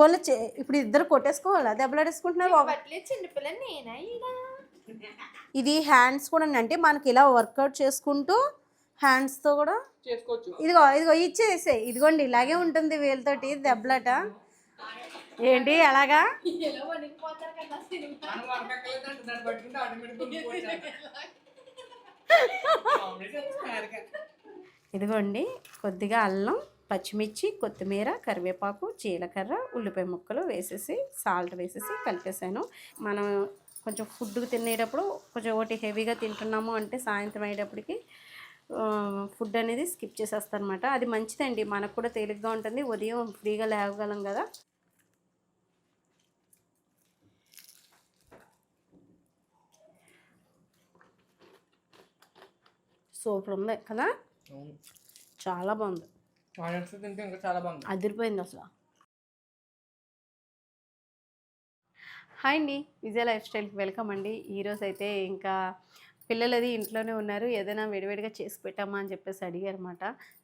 పోలే ఇప్పుడు ఇద్దరు కొట్టేసుకోవాలా? దెబ్బలాడేసుకుంటున్నారు ఇది హ్యాండ్స్ కూడా అంటే మనకి ఇలా వర్కౌట్ చేసుకుంటూ హ్యాండ్స్తో కూడా చేసుకోవచ్చు. ఇదిగో ఇదిగో ఇచ్చేసే ఇదిగోండి ఇలాగే ఉంటుంది వీళ్ళతోటి దెబ్బలాట. ఏంటి అలాగా ఎలా వణికిపోతారు కదా సినిమా. మనం వరకక్కలేదంటే దాన్ని పట్టుకుంటే ఆటోమేటిక్ ఇదిగోండి కొద్దిగా అల్లం. పచ్చిమిర్చి కొత్తిమీర కరివేపాకు జీలకర్ర ఉల్లిపాయ ముక్కలు వేసేసి సాల్ట్ వేసేసి కలిపేసాను. మనం కొంచెం ఫుడ్ తినేటప్పుడు కొంచెం ఒకటి హెవీగా తింటున్నాము అంటే సాయంత్రం అయ్యేటప్పటికి ఫుడ్ అనేది స్కిప్ చేసేస్తాను అనమాట అది మంచిదండి. మనకు కూడా తేలిగ్గా ఉంటుంది. ఉదయం ఫ్రీగా లేవగలం కదా. సూపర్ ఉంది కదా? చాలా బాగుంది. తింటే ఇంకా చాలా బాగుంది. అదిరిపోయింది అసలు. హాయ్ అండి విజయ లైఫ్ స్టైల్కి వెల్కమ్ అండి. ఈరోజు అయితే ఇంకా పిల్లలు అది ఇంట్లోనే ఉన్నారు. ఏదైనా విడివిడిగా చేసి పెట్టామా అని చెప్పేసి అడిగారన్నమాట.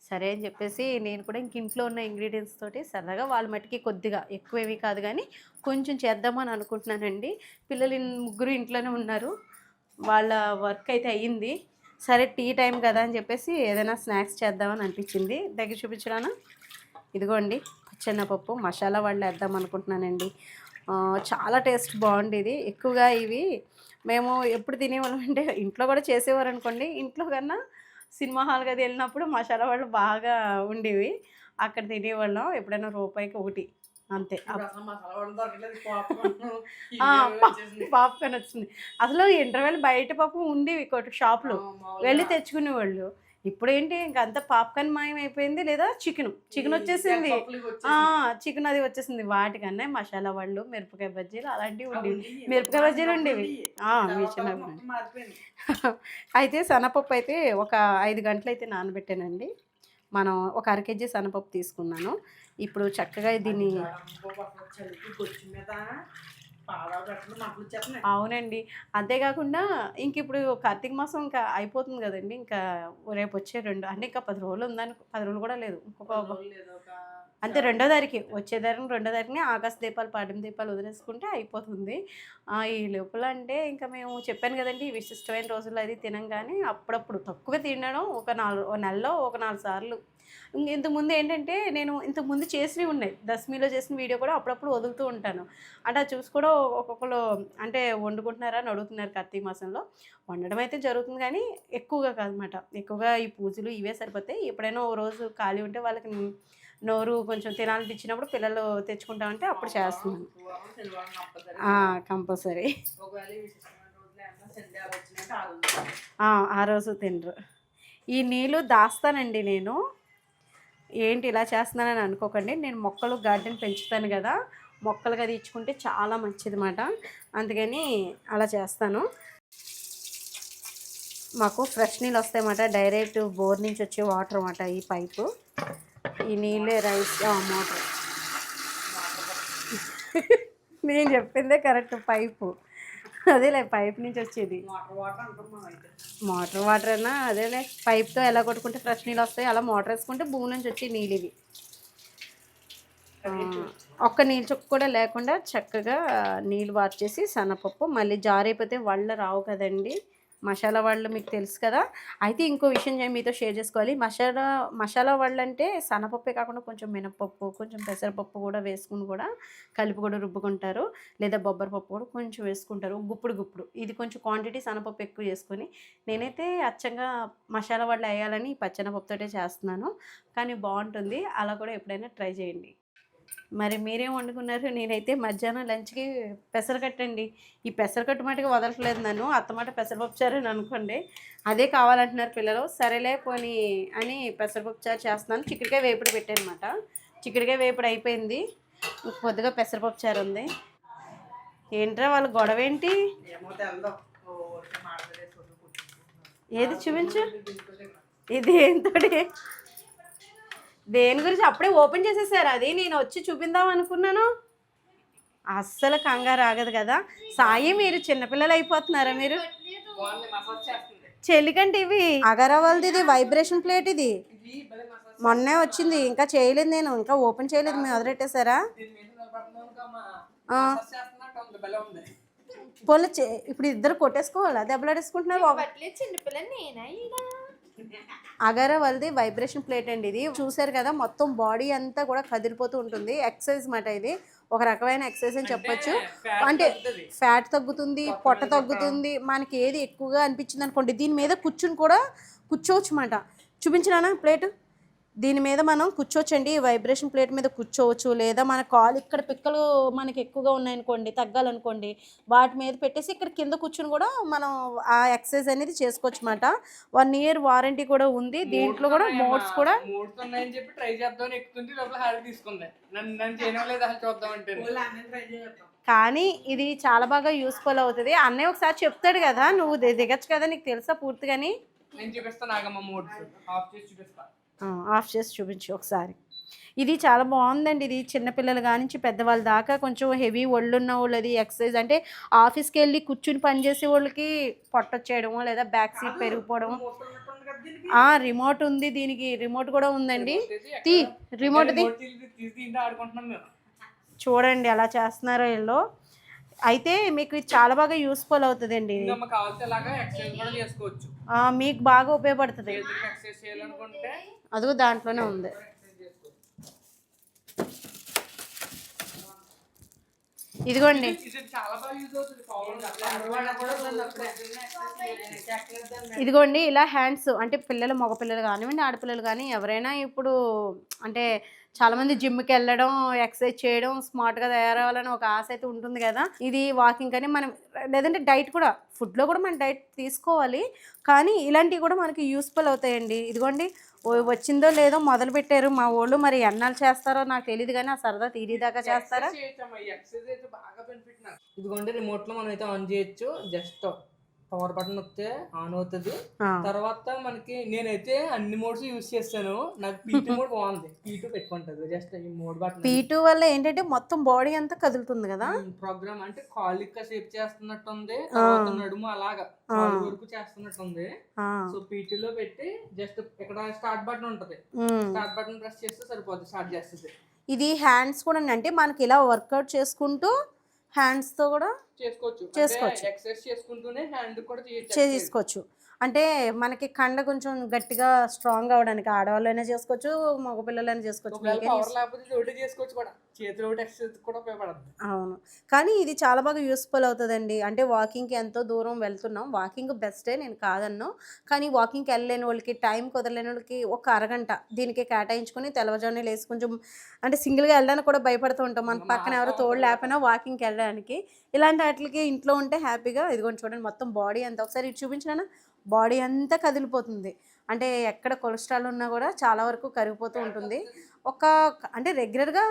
సరే అని చెప్పేసి నేను కూడా ఇంక ఇంట్లో ఉన్న ఇంగ్రీడియంట్స్ తోటి సరదాగా వాళ్ళ మట్టికి కొద్దిగా ఎక్కువేమీ కాదు కానీ కొంచెం చేద్దామని అనుకుంటున్నానండి. పిల్లలు ముగ్గురు ఇంట్లోనే ఉన్నారు. వాళ్ళ వర్క్ అయితే అయ్యింది. సరే టీ టైం కదా అని చెప్పేసి ఏదైనా స్నాక్స్ చేద్దామని అనిపించింది. దగ్గర చూపించడానా ఇదిగోండి పప్పు మసాలా వాళ్ళు వేద్దాం అనుకుంటున్నానండి. చాలా టేస్ట్ బాగుండేది ఎక్కువగా ఇవి మేము ఎప్పుడు తినేవాళ్ళం అంటే ఇంట్లో కూడా చేసేవారు అనుకోండి. ఇంట్లో కన్నా సినిమా హాల్ గది వెళ్ళినప్పుడు మసాలా వాళ్ళు బాగా ఉండేవి. అక్కడ తినేవాళ్ళం. ఎప్పుడైనా రూపాయికి ఒకటి. అంతే. పాప్కార్న్ వచ్చింది. అసలు ఇంటర్వెల్ బయట పాపం ఉండేవి షాప్లో. వెళ్ళి తెచ్చుకునేవాళ్ళు. ఇప్పుడు ఏంటి ఇంకా అంతా పాప్కార్న్ మాయం అయిపోయింది లేదా చికెన్? చికెన్ వచ్చేసింది. చికెన్ అది వచ్చేసింది. వాటికన్నా మసాలా వాళ్ళు మిరపకాయ బజ్జీలు అలాంటివి ఉండేవి. మిరపకాయ బజ్జీలు ఉండేవి. అయితే శనగపప్పు అయితే ఒక ఐదు గంటలు అయితే నానబెట్టానండి. మనం ఒక అర కేజీ శనగపప్పు తీసుకున్నాను. ఇప్పుడు చక్కగా దీన్ని అవునండి. అంతేకాకుండా ఇంక ఇప్పుడు కార్తీక మాసం ఇంకా అయిపోతుంది కదండి. ఇంకా రేపు వచ్చే రెండు అంటే ఇంకా పది రోజులు ఉందని పది రోజులు కూడా లేదు. ఇంకొక అంతే రెండో తారీఖు వచ్చే తారీఖు రెండో తారీఖుని ఆకాశ దీపాలు పాడెం దీపాలు వదిలేసుకుంటే అయిపోతుంది. ఈ లోపల అంటే ఇంకా మేము చెప్పాను కదండి ఈ విశిష్టమైన రోజుల్లో అది తినంగానే అప్పుడప్పుడు తక్కువ తినడం ఒక నాలుగు నెలలో ఒక నాలుగు సార్లు. ఇంతకుముందు ఏంటంటే నేను ఇంతకుముందు చేసినవి ఉన్నాయి. దశమిలో చేసిన వీడియో కూడా అప్పుడప్పుడు వదులుతూ ఉంటాను. అంటే అది చూసి కూడా ఒక్కొక్కరు అంటే వండుకుంటున్నారా అని అడుగుతున్నారు కార్తీక మాసంలో. వండడం అయితే జరుగుతుంది కానీ ఎక్కువగా కాదనమాట. ఎక్కువగా ఈ పూజలు ఇవే సరిపోతాయి. ఎప్పుడైనా ఓ రోజు ఖాళీ ఉంటే వాళ్ళకి నోరు కొంచెం తినాలనిపించినప్పుడు పిల్లలు తెచ్చుకుంటామంటే అప్పుడు చేస్తున్నాను కంపల్సరీ. ఆ రోజు ఆ రోజు తినరు. ఈ నీళ్ళు దాస్తానండి నేను. ఏంటి ఇలా చేస్తున్నానని అనుకోకండి. నేను మొక్కలు గార్డెన్ పెంచుతాను కదా. మొక్కలు అది ఇచ్చుకుంటే చాలా మంచిది మాట అందుకని అలా చేస్తాను. మాకు ఫ్రెష్ నీళ్ళు వస్తాయన్నమాట. డైరెక్ట్ బోర్ నుంచి వచ్చే వాటర్ అన్నమాట ఈ పైపు. ఈ నీళ్ళే రైస్ మోటార్. నేను చెప్పిందే కరెక్ట్ పైపు. అదేలే పైప్ నుంచి వచ్చేది. మోటార్ వాటర్ అయినా అదేలే. పైప్తో ఎలా కొట్టుకుంటే ఫ్రెష్ నీళ్ళు వస్తాయి అలా మోటార్ వేసుకుంటే భూమి నుంచి వచ్చే నీళ్ళు ఇవి ఒక్క నీళ్ళు చుక్క కూడా లేకుండా చక్కగా నీళ్ళు వార్చేసి శనగపప్పు మళ్ళీ జారైపోతే వాళ్ళ రావు కదండి. మసాలా వాళ్ళు మీకు తెలుసు కదా. అయితే ఇంకో విషయం మీతో షేర్ చేసుకోవాలి. మసాలా మసాలా వాళ్ళు అంటే శనగపప్పే కాకుండా కొంచెం మినపప్పు కొంచెం పెసరపప్పు కూడా వేసుకుని కూడా కలిపి కూడా రుబ్బుకుంటారు. లేదా బొబ్బరి పప్పు కూడా కొంచెం వేసుకుంటారు. గుప్పుడు గుప్పుడు. ఇది కొంచెం క్వాంటిటీ సనపప్పు ఎక్కువ చేసుకొని నేనైతే అచ్చంగా మసాలా వాళ్ళు వేయాలని పచ్చనపప్పుతోటే చేస్తున్నాను. కానీ బాగుంటుంది. అలా కూడా ఎప్పుడైనా ట్రై చేయండి. మరి మీరేం వండుకున్నారు? నేనైతే మధ్యాహ్నం లంచ్కి పెసరకట్టండి ఈ పెసరకట్టు మాటకి వదలట్లేదు నన్ను. అత్తమాట పెసరపప్పు చారు అని అనుకోండి. అదే కావాలంటున్నారు పిల్లలు. సరేలే పోని అని పెసరపప్పు చారు చేస్తున్నాను. చిక్కుడుకాయ వేపుడు పెట్టానమాట. చిక్కడికాయ చిక్కుడుకాయ వేపుడు అయిపోయింది. కొద్దిగా పెసరపప్పు చారు ఉంది. ఏంట్రా వాళ్ళ గొడవ ఏంటి? ఏది చూపించు? ఇది ఏంటోడి? దేని గురించి అప్పుడే ఓపెన్ చేసేసారు? అది నేను వచ్చి చూపిందాం అనుకున్నాను. అస్సలు కంగారు ఆగదు కదా. సాయి మీరు చిన్నపిల్లలు అయిపోతున్నారా మీరు? చెల్లికంటే ఇవి అగరవాల్ది ఇది వైబ్రేషన్ ప్లేట్ ఇది. మొన్నే వచ్చింది ఇంకా చేయలేదు నేను ఇంకా ఓపెన్ చేయలేదు మీ వదిలెట్టేశారా? పొల పోలే చే- ఇప్పుడు ఇద్దరు కొట్టేసుకోవాలా? దెబ్బలాడేసుకుంటున్నారు ఒక- పట్లే చిన్నపిల్లని నేనా ఇలా అగారా వాళ్ళది వైబ్రేషన్ ప్లేట్ అండి ఇది. చూసారు కదా మొత్తం బాడీ అంతా కూడా కదిలిపోతూ ఉంటుంది. ఎక్సర్సైజ్ మాట ఇది. ఒక రకమైన ఎక్సర్సైజ్ అని చెప్పొచ్చు. అంటే. ఫ్యాట్ తగ్గుతుంది పొట్ట తగ్గుతుంది. మనకి ఏది ఎక్కువగా అనిపించింది అనుకోండి దీని మీద కూర్చుని కూడా కూర్చోవచ్చు మాట. చూపించినానా ప్లేట్? దీని మీద మనం కూర్చోవచ్చండి. వైబ్రేషన్ ప్లేట్ మీద కూర్చోవచ్చు. లేదా మన కాలు ఇక్కడ పిక్కలు మనకి ఎక్కువగా ఉన్నాయనుకోండి తగ్గాలనుకోండి వాటి మీద పెట్టేసి ఇక్కడ కింద కూర్చుని కూడా మనం ఆ ఎక్సర్సైజ్ అనేది చేసుకోవచ్చు అనమాట వన్ ఇయర్ వారంటీ కూడా ఉంది. దీంట్లో కూడా మోడ్స్ కూడా మూడ్స్ ఉన్నాయని చెప్పి ట్రై చేద్దాం ఎక్కుతుంది. లోపల హాల్ తీసుకుంది. నన్ను నన్ను చేయడం లేదు అసలు చూద్దాం అంటే. వాళ్ళు అన్నీ ట్రై చేద్దాం. కానీ ఇది చాలా బాగా యూస్ఫుల్ అవుతుంది. అన్నయ్య ఒకసారి చెప్తాడు కదా నువ్వు దిగచ్చు కదా నీకు తెలుసా పూర్తిగాని? నేను చూపిస్తాను ఆగమ్మ మూడ్స్ ఆఫ్ చేసి చూపిస్తా. ఆ, ఆఫ్ చేసి చూపించు ఒకసారి. ఇది చాలా బాగుందండి. ఇది చిన్నపిల్లలు కానించి పెద్దవాళ్ళ దాకా కొంచెం హెవీ ఒళ్ళున్న వాళ్ళది ఎక్సర్సైజ్ అంటే ఆఫీస్కి వెళ్ళి కూర్చుని పనిచేసే వాళ్ళకి పొట్టొచ్చేయడమో లేదా బ్యాక్ సీట్ పెరిగిపోవడం రిమోట్ ఉంది. దీనికి రిమోట్ కూడా ఉందండి. తీ రిమోట్ ది. రిమోట్ తీసి తీసి ఇంట్లో ఆడుకుంటున్నాం మేము. చూడండి ఎలా చేస్తున్నారో వీళ్ళు. అయితే మీకు ఇది చాలా బాగా యూస్ఫుల్ అవుతుందండి. మాకు బాగా ఉపయోగపడుతుంది. అదిగో దాంట్లోనే ఉంది. ఇదిగోండి. ఇదిగోండి ఇలా హ్యాండ్స్ అంటే పిల్లలు మగపిల్లలు కానివ్వండి ఆడపిల్లలు కానీ ఎవరైనా ఇప్పుడు అంటే చాలామంది జిమ్కి వెళ్ళడం ఎక్సర్సైజ్ చేయడం స్మార్ట్గా తయారవ్వాలని ఒక ఆశ అయితే ఉంటుంది కదా. ఇది వాకింగ్ కానీ మనం లేదంటే డైట్ కూడా ఫుడ్లో కూడా మనం డైట్ తీసుకోవాలి. కానీ ఇలాంటివి కూడా మనకి యూస్ఫుల్ అవుతాయండి. ఇదిగోండి వచ్చిందో లేదో మొదలు పెట్టారు. మా వాళ్ళు మరి ఎన్నాళ్ళు చేస్తారో నాకు తెలియదు కానీ ఆ సరదా తీరిదాకా చేస్తారా? ఇదిగోండి రిమోట్లో మనం అయితే ఆన్ చేయొచ్చు. జస్ట్ పవర్ బటన్ నొక్కితే ఆన్ అవుతుంది. తర్వాత మనకి నేనైతే అన్ని మోడ్స్ యూజ్ చేస్తాను. నాకు పీటీ మోడ్ బాగుంది. పీటూ పెట్టుకుంటుంది. జస్ట్ ఈ మోడ్ బటన్. పీ టూ వల్ల ఏంటంటే మొత్తం బాడీ అంతా కదులుతుంది కదా? ప్రోగ్రామ్ అంటే కాల్ ఇంకా షేప్ చేస్తున్నట్టుంది. తర్వాత నడుము అలాగా. వరకు చేస్తున్నట్టుంది. ఆ. సో పీటీ లో పెట్టి జస్ట్ ఇక్కడ స్టార్ట్ బటన్ ఉంటది. స్టార్ట్ బటన్ ప్రెస్ చేస్తే సరిపోతుంది స్టార్ట్ చేస్తుంది. ఇది హ్యాండ్స్ కూడా అంటే మనకి ఇలా వర్కౌట్ చేసుకుంటూ హ్యాండ్స్తో కూడా చేసుకోవచ్చు చేసుకోవచ్చు. ఎక్సర్సైజ్ చేసుకుంటూనే హ్యాండ్ కూడా చేసుకోవచ్చు అంటే మనకి కండ కొంచెం గట్టిగా స్ట్రాంగ్ అవడానికి ఆడవాళ్ళైనా చేసుకోవచ్చు మగపిల్లలైనా చేసుకోవచ్చు. అవును. కానీ ఇది చాలా బాగా యూస్ఫుల్ అవుతుందండి. అంటే వాకింగ్కి ఎంతో దూరం వెళ్తున్నాం. వాకింగ్ బెస్టే నేను కాదన్ను. కానీ వాకింగ్కి వెళ్ళలేని వాళ్ళకి టైం కుదరలేని వాళ్ళకి ఒక అరగంట దీనికి కేటాయించుకొని తెల్లవారుజామునే లేసి కొంచెం అంటే సింగిల్గా వెళ్ళడానికి కూడా భయపడుతూ ఉంటాం. మన పక్కన ఎవరో తోడు లేకపోయినా వాకింగ్కి వెళ్ళడానికి. ఇలాంటి వాటికి ఇంట్లో ఉంటే హ్యాపీగా ఇదిగోండి చూడండి మొత్తం బాడీ అంతా ఒకసారి చూపించినా? బాడీ అంతా కదిలిపోతుంది. అంటే ఎక్కడ కొలెస్ట్రాల్ ఉన్నా కూడా చాలా వరకు కరిగిపోతూ ఉంటుంది. ఒక అంటే రెగ్యులర్గా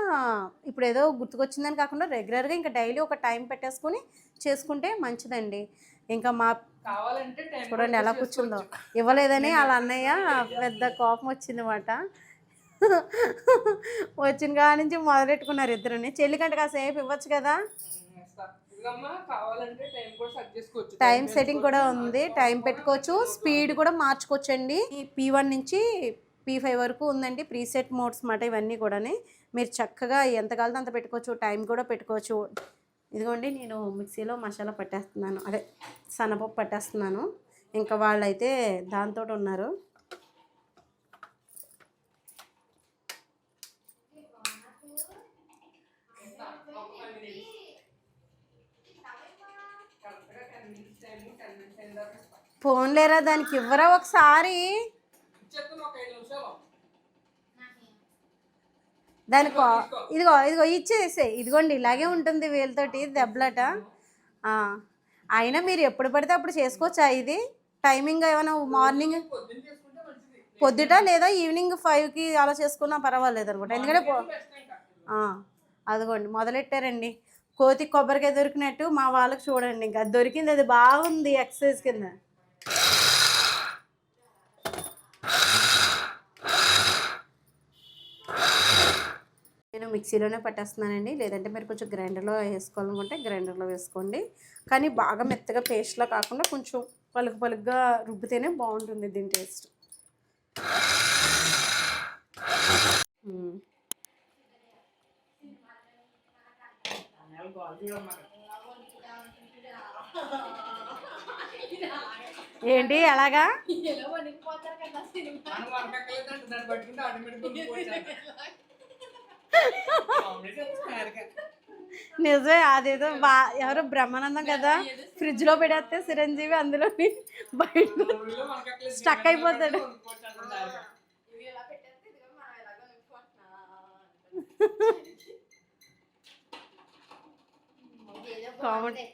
ఇప్పుడు ఏదో గుర్తుకొచ్చిందని కాకుండా రెగ్యులర్గా ఇంకా డైలీ ఒక టైం పెట్టేసుకొని చేసుకుంటే మంచిదండి. ఇంకా మా చూడండి ఎలా కూర్చుందో. ఇవ్వలేదని వాళ్ళ అన్నయ్య పెద్ద కోపం వచ్చిందన్నమాట. వచ్చిన కాడ నుంచి మొదలెట్టుకున్నారు ఇద్దరుని. చెల్లికంటే కాసేపు ఇవ్వచ్చు కదా. టైం కూడా సెట్టింగ్ కూడా ఉంది టైం పెట్టుకోవచ్చు. స్పీడ్ కూడా మార్చుకోవచ్చు అండి పీ వన్ నుంచి పీ ఫైవ్ వరకు ఉందండి. ప్రీసెట్ మోడ్స్ మాట ఇవన్నీ కూడాని. మీరు చక్కగా ఎంత కావాలో అంత పెట్టుకోవచ్చు. టైం కూడా పెట్టుకోవచ్చు. ఇదిగోండి నేను మిక్సీలో మసాలా పట్టేస్తున్నాను. అదే సన్నపప్పు పట్టేస్తున్నాను. ఇంకా వాళ్ళైతే దాంతో ఉన్నారు. ఫోన్ లేరా దానికి? ఇవ్వరా ఒకసారి? దానికో ఇదిగో ఇదిగో ఇచ్చేసే ఇదిగోండి ఇలాగే ఉంటుంది వీళ్ళతోటి దెబ్బలాట. అయినా మీరు ఎప్పుడు పడితే అప్పుడు చేసుకోవచ్చా ఇది? టైమింగ్ ఏమైనా మార్నింగ్? పొద్దుట లేదా ఈవినింగ్ ఫైవ్కి అలా చేసుకున్నా పర్వాలేదు అనమాట ఎందుకంటే అదిగోండి మొదలెట్టారండి. కోతి కొబ్బరికాయ దొరికినట్టు మా వాళ్ళకి చూడండి. ఇంకా అది దొరికింది అది బాగుంది ఎక్సర్సైజ్ కింద. నేను మిక్సీలోనే పట్టేస్తున్నానండి. లేదంటే మీరు కొంచెం గ్రైండర్లో వేసుకోవాలనుకుంటే గ్రైండర్లో వేసుకోండి. కానీ బాగా మెత్తగా పేస్ట్లా కాకుండా కొంచెం పలుకు పలుకుగా రుబ్బితేనే బాగుంటుంది దీని టేస్ట్. ఏంటి అలాగా నిజమే అదేదో బా ఎవరో బ్రహ్మానందం కదా ఫ్రిడ్జ్లో పెడేస్తే చిరంజీవి అందులో బయట Stuck అయిపోతాడు. ఇవి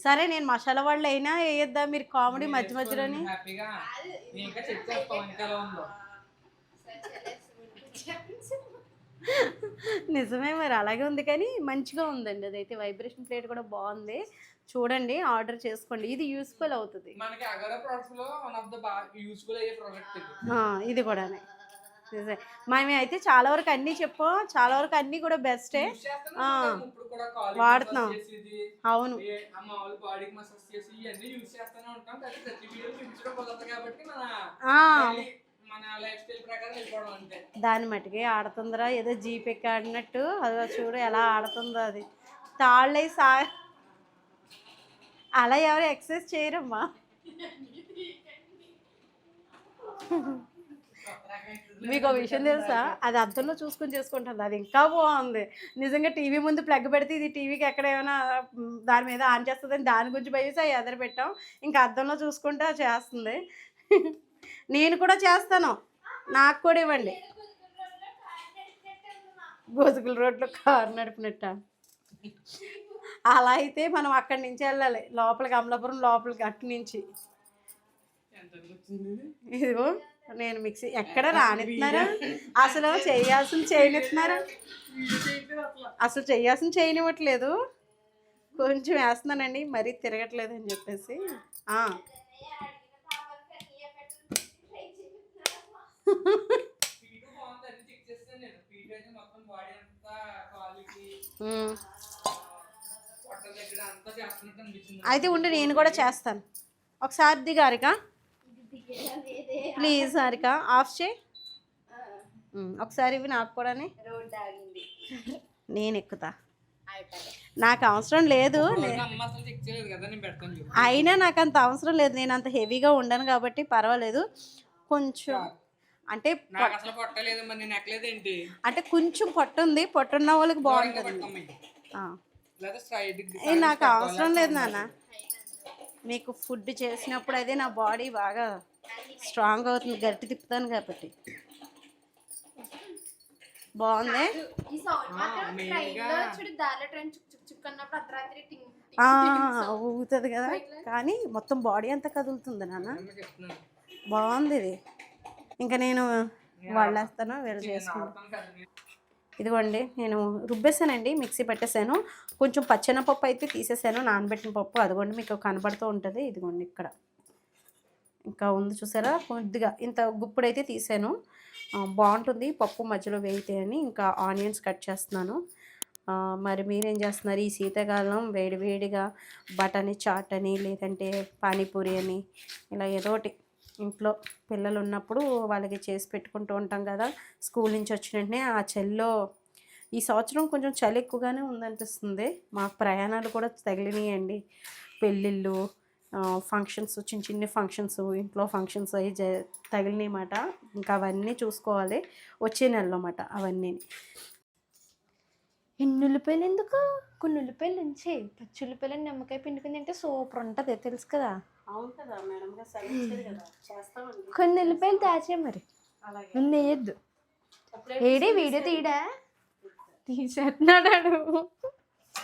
సరే నేను మసాలా వాళ్ళు అయినా వేయద్దా? మీరు కామెడీ మధ్య మధ్యలోని? నిజమే మరి అలాగే ఉంది కానీ మంచిగా ఉందండి. అదైతే వైబ్రేషన్ ప్లేట్ కూడా బాగుంది. చూడండి ఆర్డర్ చేసుకోండి. ఇది యూస్ఫుల్ అవుతుంది. మనకి అగర ప్రొడక్ట్స్లో వన్ ఆఫ్ ద బాగా యూస్ఫుల్ అయ్యే ప్రోడక్ట్ ఇది. ఆ, ఇది కూడానే. మేము అయితే చాలా వరకు అన్నీ చెప్పాం. చాలా వరకు అన్నీ కూడా బెస్టే వాడుతున్నాం. అవును. దాని మటుకి ఆడుతుందిరా. ఏదో జీపెక్కి ఆడినట్టు. అదో చూడు ఎలా ఆడుతుందో అది. తాళ్ళై సా అలా ఎవరు ఎక్సర్సైజ్ చేయరమ్మా? మీకు ఒక విషయం తెలుసా? అది అద్దంలో చూసుకొని చేసుకుంటుంది అది ఇంకా బాగుంది. నిజంగా టీవీ ముందు ప్లగ్ పెడితే ఇది టీవీకి ఎక్కడ ఏమైనా దాని మీద ఆన్ చేస్తుందని దాని గురించి భయసి అవి ఎదరు పెట్టాం. ఇంకా అద్దంలో చూసుకుంటే చేస్తుంది. నేను కూడా చేస్తాను. నాకు కూడా ఇవ్వండి. గోసుగుల రోడ్లో కారు నడిపినట్ట. అలా అయితే మనం అక్కడి నుంచి వెళ్ళాలి. లోపలికి అమలాపురం లోపలికి అటు నుంచి. ఇదిగో. నేను మిక్సీ ఎక్కడ రానిస్తున్నారా అసలు చేయాల్సిన చేయనిస్తున్నారా అసలు చేయాల్సిన చేయనివ్వట్లేదు. కొంచెం వేస్తున్నానండి మరీ తిరగట్లేదు అని చెప్పేసి అయితే ఉండి నేను కూడా చేస్తాను. ఒకసారి దిగారిక ప్లీజ్ హారిక ఆఫ్ చేయి. ఉమ్, ఒకసారి ఇవి నాకు ఆగింది నేను ఎక్కుతా. నాకు అవసరం లేదు. నే- రోజున అమ్మ అసలు చెక్ చేయలేదు కదా నేను పెడతాను చెప్పు అయినా నాకు అంత అవసరం లేదు. నేను అంత హెవీగా ఉండను కాబట్టి పర్వాలేదు. కొంచెం అంటే నాకు అసలు పొట్టలేదు మరి నేను ఎక్కలేదేంటి అంటే కొంచెం పొట్ట ఉంది. పొట్ట ఉన్న వాళ్ళకి బాగుంటుంది. నాకు అవసరం లేదు నాన్న. మీకు ఫుడ్ చేసినప్పుడు అదే నా బాడీ బాగా స్ట్రాంగ్ అవుతుంది గట్టి తిప్పుతాను కాబట్టి. బాగుంది? ఊగుతుంది కదా. కానీ మొత్తం బాడీ అంతా కదులుతుంది నాన్న. బాగుంది ఇది. ఇంకా నేను వాళ్ళేస్తాను వీళ్ళు నేను చేసుకుంటాను. ఇదిగోండి నేను రుబ్బేసానండి మిక్సీ పెట్టేశాను కొంచెం పచ్చెనపప్పు అయితే తీసేసాను నానబెట్టిన పప్పు అదిగోండి మీకు కనబడుతూ ఉంటుంది. ఇదిగోండి ఇక్కడ. ఇంకా ఉంది చూసారా? కొద్దిగా ఇంత గుప్పుడైతే తీసాను. బాగుంటుంది పప్పు మధ్యలో వేయితే అని. ఇంకా ఆనియన్స్ కట్ చేస్తున్నాను. మరి మీరేం చేస్తున్నారు? ఈ శీతాకాలం వేడి వేడిగా బటానీ చాట్ అని లేదంటే పానీపూరి అని ఇలా ఏదో ఒకటి ఇంట్లో పిల్లలు ఉన్నప్పుడు వాళ్ళకి చేసి పెట్టుకుంటూ ఉంటాం కదా. స్కూల్ నుంచి వచ్చిన వెంటనే ఆ చలిలో ఈ సంవత్సరం కొంచెం చలి ఎక్కువగానే ఉందనిపిస్తుంది. మాకు ప్రయాణాలు కూడా తగిలినాయండి. పెళ్ళిళ్ళు ఫంక్షన్స్ చిన్న చిన్న ఫంక్షన్స్ ఇంట్లో ఫంక్షన్స్ అవి జ తగిలినాయి మాట ఇంకా అవన్నీ చూసుకోవాలి. వచ్చే నెలలో మాట అవన్నీ ఎన్ని ఉల్లిపాయలు ఎందుకు? కొన్ని ఉల్లిపాయలు ఉంచి. పచ్చి ఉల్లిపాయలు నిమ్మకాయ పిండుకుని తింటే సూపర్ ఉంటుంది. తెలుసు కదా? అవును కదా మేడం గారు సెలవు కదా. చేస్తామండి. కొన్ని ఉల్లిపాయలు దాచే మరి. అలాగే. నన్ను వేయద్దు. ఏడి వీడియో తీయడా? తీసేస్తున్నాడు.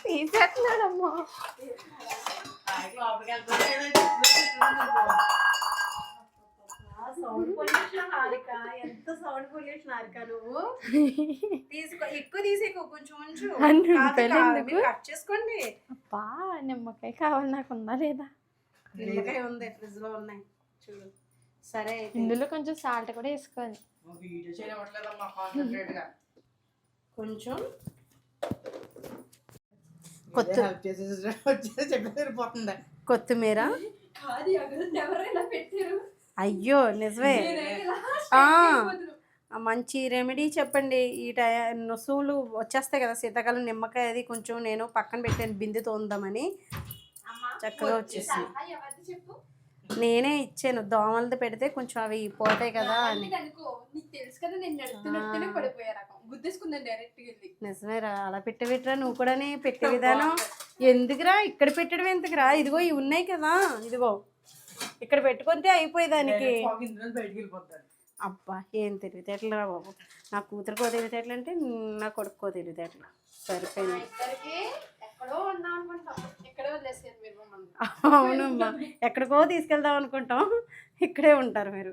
తీసేస్తున్నాడమ్మా. Sound pollution Harika. ఎంత సౌండ్ పొల్యూషన్ హారిక నువ్వు? తీసుకో ఎక్కువ తీసేకో కొంచెం ఉంచు. కట్ చేసుకోండి. అబ్బా నిమ్మకాయ కావాలి నాకు ఉందా లేదా? నిమ్మకాయ ఉంది ఫ్రిడ్జ్లో ఉన్నాయి. చూడు. సరే. ఇందులో కొంచెం సాల్ట్ కూడా వేసుకోవాలి. కొంచెం. కొత్తిమీర. పెట్టారు అయ్యో నిజమే. మంచి రెమెడీ చెప్పండి. ఈ టై నొసువులు వచ్చేస్తాయి కదా శీతాకాలం నిమ్మకాయ అది కొంచెం నేను పక్కన పెట్టాను బిందెతో ఉందామని చక్కగా వచ్చేసింది. చెప్పు. నేనే ఇచ్చాను. దోమలతో పెడితే కొంచెం అవి పోతాయి కదా అని. అనుకో నీకు తెలుసు కదా నేను నడుస్తూ నడుస్తూనే పడిపోయా రకం. గుద్దేసుకుందాం డైరెక్ట్ వెళ్ళి నిజమేరా అలా పెట్టబెట్టరా నువ్వు కూడా పెట్టే విధానం. ఎందుకురా? ఇక్కడ పెట్టడం ఎందుకురా? ఇదిగో ఇవి ఉన్నాయి కదా. ఇదిగో. ఇక్కడ పెట్టుకుంటే అయిపోయి దానికి అబ్బా ఏం తెలివితేటలు రా బాబు. నా కూతురుకో తెలివితేటలు అంటే నా కొడుకో తెలివితేటలు. సరిపోయింది ఇద్దరికి ఎక్కడో ఉన్నాం అనుకుంటాం ఎక్కడో వదిలేసారు మీరు మమ్మల్ని అవునమ్మా. ఎక్కడికో తీసుకెళ్దాం అనుకుంటాం. ఇక్కడే ఉంటారు మీరు.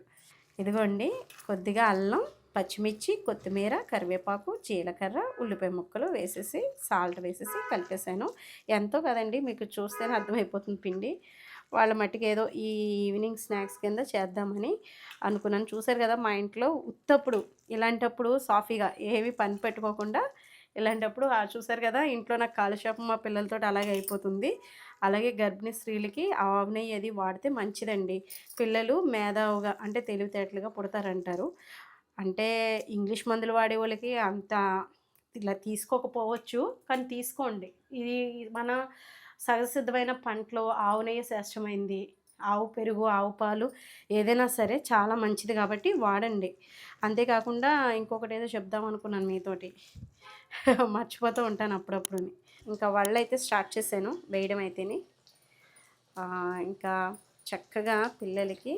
ఇదిగోండి కొద్దిగా అల్లం పచ్చిమిర్చి కొత్తిమీర కరివేపాకు జీలకర్ర ఉల్లిపాయ ముక్కలు వేసేసి సాల్ట్ వేసేసి కలిపేసాను. ఎంతో కదండి మీకు చూస్తేనే అర్థమైపోతుంది పిండి. వాళ్ళ మట్టికి ఏదో ఈ ఈవినింగ్ స్నాక్స్ కింద చేద్దామని అనుకున్నాను. చూసారు కదా మా ఇంట్లో ఉత్తప్పుడు ఇలాంటప్పుడు సాఫీగా ఏవి పని పెట్టుకోకుండా ఇలాంటప్పుడు ఆ చూసారు కదా ఇంట్లో నాకు కాలక్షేపం మా పిల్లలతో అలాగే అయిపోతుంది. అలాగే గర్భిణీ స్త్రీలకి ఆవు నెయ్యి అది వాడితే మంచిదండి. పిల్లలు మేధావుగా అంటే తెలివితేటలుగా పుడతారంటారు. అంటే ఇంగ్లీష్ మందులు వాడే వాళ్ళకి అంత ఇలా తీసుకోకపోవచ్చు కానీ తీసుకోండి. ఇది మన సహజసిద్ధమైన పంటలో ఆవు నెయ్యి శ్రేష్టమైంది. ఆవు పెరుగు ఆవు పాలు ఏదైనా సరే చాలా మంచిది కాబట్టి వాడండి. అంతేకాకుండా ఇంకొకటి ఏదో చెప్దాం అనుకున్నాను మీతోటి. మర్చిపోతూ ఉంటాను అప్పుడప్పుడు ఇంకా వాళ్ళు అయితే స్టార్ట్ చేశాను వేయడం అయితేనే ఇంకా చక్కగా పిల్లలకి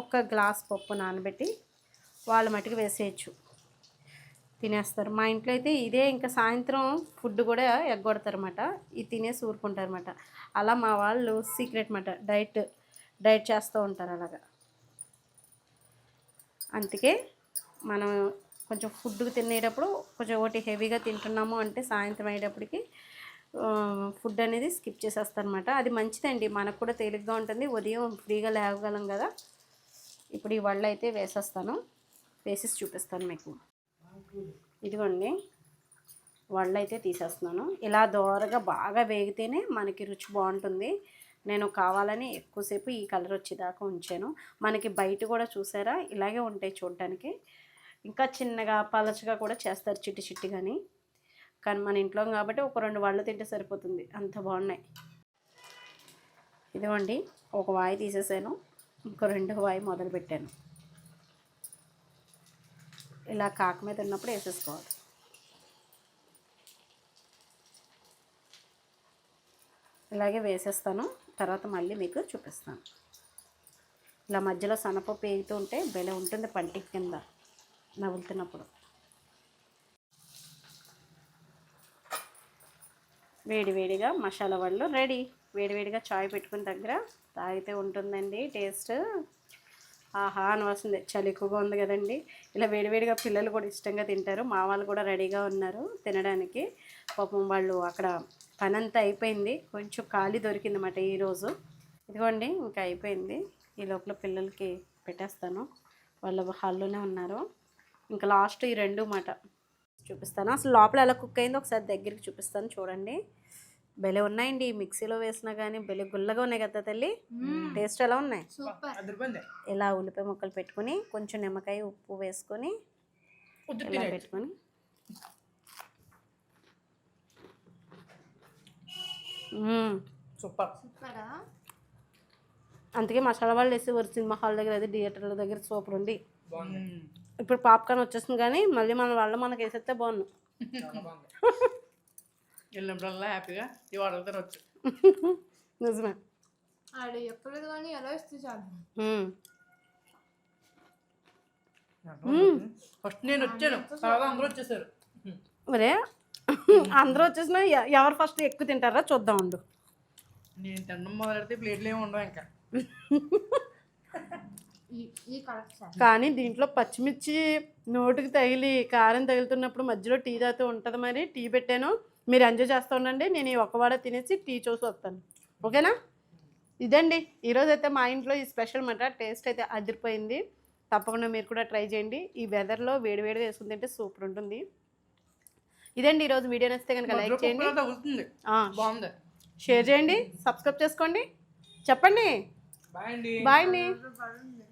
ఒక గ్లాస్ పప్పు నానబెట్టి వాళ్ళ మటుకు వేసేయచ్చు. తినేస్తారు. మా ఇంట్లో అయితే ఇదే ఇంకా సాయంత్రం ఫుడ్ కూడా ఎగ్గొడతారన్నమాట. ఇది తినేసి ఊరుకుంటారన్నమాట. అలా మా వాళ్ళు సీక్రెట్ మాట డైట్ డైట్ చేస్తూ ఉంటారు అలాగా. అందుకే మనం కొంచెం ఫుడ్ తినేటప్పుడు కొంచెం ఒకటి హెవీగా తింటున్నాము అంటే సాయంత్రం అయ్యేటప్పటికి ఫుడ్ అనేది స్కిప్ చేసేస్తారనమాట అది మంచిదండి. మనకు కూడా తేలిగ్గా ఉంటుంది. ఉదయం ఫ్రీగా లేవగలం కదా. ఇప్పుడు ఈ వళ్ళు అయితే వేసేస్తాను. వేసేసి చూపిస్తాను మీకు. ఇదిగోండి. వళ్ళు అయితే తీసేస్తున్నాను. ఇలా దోరగా బాగా వేగితేనే మనకి రుచి బాగుంటుంది. నేను కావాలని ఎక్కువసేపు ఈ కలర్ వచ్చేదాకా ఉంచాను. మనకి బయట కూడా చూసారా? ఇలాగే ఉంటాయి చూడడానికి. ఇంకా చిన్నగా పలచగా కూడా చేస్తారు చిట్టి చిట్టిగాని. కానీ మన ఇంట్లో కాబట్టి ఒక రెండు వాళ్ళు తింటే సరిపోతుంది. అంత బాగున్నాయి. ఇదిగోండి ఒక వాయి తీసేసాను. ఇంకో రెండు వాయి మొదలు పెట్టాను. ఇలా కాక మీద ఉన్నప్పుడు వేసేసుకోవాలి. ఇలాగే వేసేస్తాను. తర్వాత మళ్ళీ మీకు చూపిస్తాను. ఇలా మధ్యలో సనపప్పు వేగుతూ ఉంటే భలే ఉంటుంది పంటికి కింద. నవ్వులుతున్నప్పుడు. వేడి వేడిగా మసాలా వాళ్ళు రెడీ. వేడివేడిగా చాయ్ పెట్టుకుని దగ్గర తాగితే ఉంటుందండి టేస్ట్. ఆహా అని వస్తుంది. చలి ఎక్కువగా ఉంది కదండి. ఇలా వేడివేడిగా పిల్లలు కూడా ఇష్టంగా తింటారు. మా వాళ్ళు కూడా రెడీగా ఉన్నారు తినడానికి. పాపం వాళ్ళు అక్కడ పని అంతా అయిపోయింది. కొంచెం ఖాళీ దొరికిందన్నమాట ఈరోజు ఇదిగోండి ఇంకా అయిపోయింది. ఈ లోపల పిల్లలకి పెట్టేస్తాను. వాళ్ళు హాల్లోనే ఉన్నారు. ఇంకా లాస్ట్ ఈ రెండు మాట చూపిస్తాను. అసలు లోపల ఎలా కుక్ అయిందో ఒకసారి దగ్గరికి చూపిస్తాను చూడండి. భలే ఉన్నాయండి. మిక్సీలో వేసినా కానీ భలే గుల్లగా ఉన్నాయి కదా తల్లి? టేస్ట్ ఎలా ఉన్నాయి? ఇలా ఉల్లిపాయ ముక్కలు పెట్టుకొని కొంచెం నిమ్మకాయ ఉప్పు వేసుకొని ఇలా. పెట్టుకొని. సూపర్. సూపరా? అందుకే మసాలా వాళ్ళు వేసి వరి సినిమా హాల్ దగ్గర అదే థియేటర్ల దగ్గర సూపర్ ఉంది. ఇప్పుడు పాప్కార్న్ వచ్చేస్తుంది కానీ మళ్ళీ మన వాళ్ళు మనకి వేసేస్తే బాగుంది. వెళ్ళినప్పుడల్లా హ్యాపీగా ఈ వాటర్ తినవచ్చు నిజమే. ఆడ ఎక్కలేదు కానీ ఎలా ఇస్తే చాలు. ఫస్ట్ నేను వచ్చాను. తర్వాత అందరూ వచ్చేసారు. మరే అందరూ వచ్చేసిన ఎవరు ఫస్ట్ ఎక్కువ తింటారా? చూద్దాం ఉండు. నేను తినడం మొదలెడితే ప్లేట్లు ఏమి ఉండవు ఇంకా. కానీ దీంట్లో పచ్చిమిర్చి నోటికి తగిలి కారం తగులుతున్నప్పుడు మధ్యలో టీ తాగుతూ ఉంటుంది మరి. టీ పెట్టాను. మీరు ఎంజాయ్ చేస్తూ ఉండండి. నేను ఈ ఒక్క వాడ తినేసి టీ చూసి వస్తాను. ఓకేనా? ఇదండి. ఈరోజు అయితే మా ఇంట్లో ఈ స్పెషల్ మాట. టేస్ట్ అయితే అదిరిపోయింది. తప్పకుండా మీరు కూడా ట్రై చేయండి. ఈ వెదర్లో వేడివేడి వేసుకుని తింటే సూపర్ ఉంటుంది. ఇదండి ఈరోజు వీడియో నచ్చితే కనుక లైక్ చేయండి. బాగుంది. షేర్ చేయండి. సబ్స్క్రైబ్ చేసుకోండి. చెప్పండి. బాయ్ అండి. బాయ్ అండి.